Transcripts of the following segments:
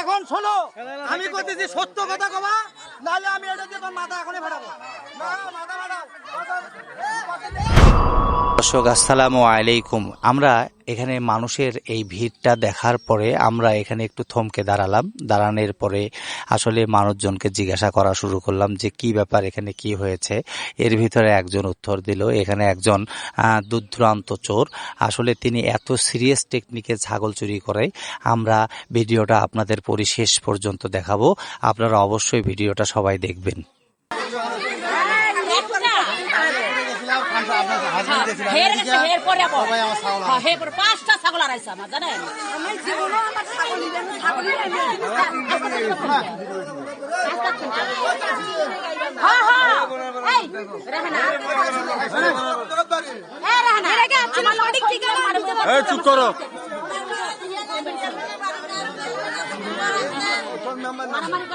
এখন শোনো আমি করতেছি সত্য কথা কবা নাহলে আমি এটা দিয়ে তোর মাথা এখনই ফাটাবো। না মাথা ফাটাও। দর্শক আসসালামু আলাইকুম। আমরা এখানে মানুষের এই ভিড়টা দেখার পরে আমরা এখানে একটু থমকে দাঁড়ালাম। দাঁড়ানোর পরে আসলে মানুষজনকে জিজ্ঞাসা করা শুরু করলাম যে কি ব্যাপার এখানে কি হয়েছে? এর ভিতরে একজন উত্তর দিল এখানে একজন আহ, দুর্দান্ত চোর। আসলে তিনি এত সিরিয়াস টেকনিকে ছাগল চুরি করে। আমরা ভিডিওটা আপনাদের পরিশেষ পর্যন্ত দেখাবো। আপনারা অবশ্যই ভিডিওটা সবাই দেখবেন। হের গেছে হের পরে আবার। হ্যাঁ, হের পরে পাঁচটা ছাগল আড়াইছে আমার জানেন? হ্যাঁ, হ্যাঁ। এই, রেহানা। এই, রেহানা। আমার লড়ি ঠিক আছে, এই, চুপ করো।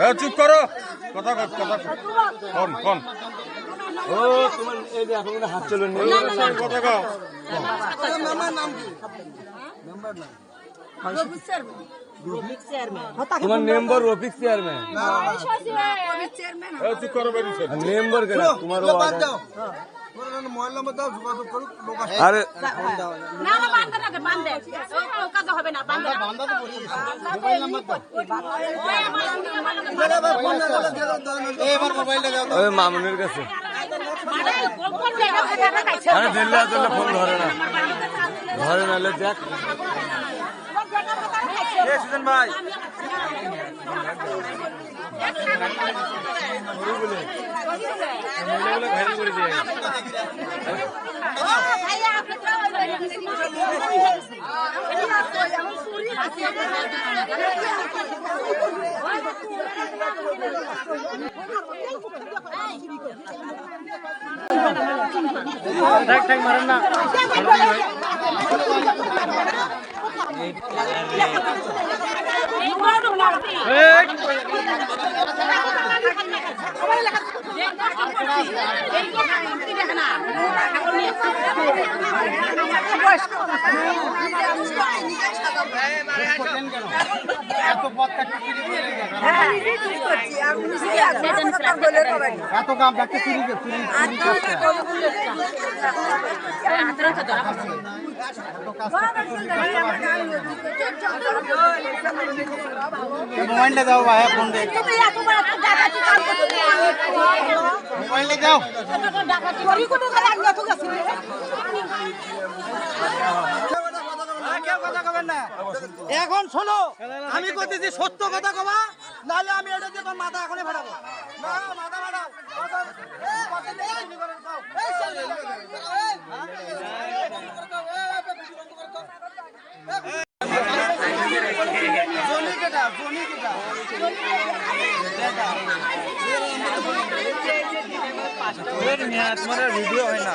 এ, চুপ করো। কথা কথা কোন কোন ও তোমার এই যে এখন হাত চলে কথা কও। তোমার মেম্বার রফিক চেয়ারম্যান। এ, চুপ করো বেরিয়েছে মেম্বার কেন তোমার আরে না, না, বান্ধে রাখে, বান্ধে। ও, কাজ হবে না, বান্ধে রাখে। ওই মামুনের কাছে? আরে দিল্লা দিল্লা ফোন ধরে না। ধরে না লে দেখ। ভাই ঠাক ঠাক মারেন না বয়স্ক এত দাম দেখতে চুরি চুরি মোবাইলটা দাও ভাই ফোন দে মোবাইলটা দাও। কথা কবেন না এখন শোনো আমি করতেছি সত্য কথা কবা নাহলে আমি এটা দিয়ে মাথা এখনই ফাটাবো না মাথা ফাটাও এই, কত নেই, তুমি করে দাও। এই, ছেলে, এই, জনি কেটা, জনি কেটা। ভিডিও হয় না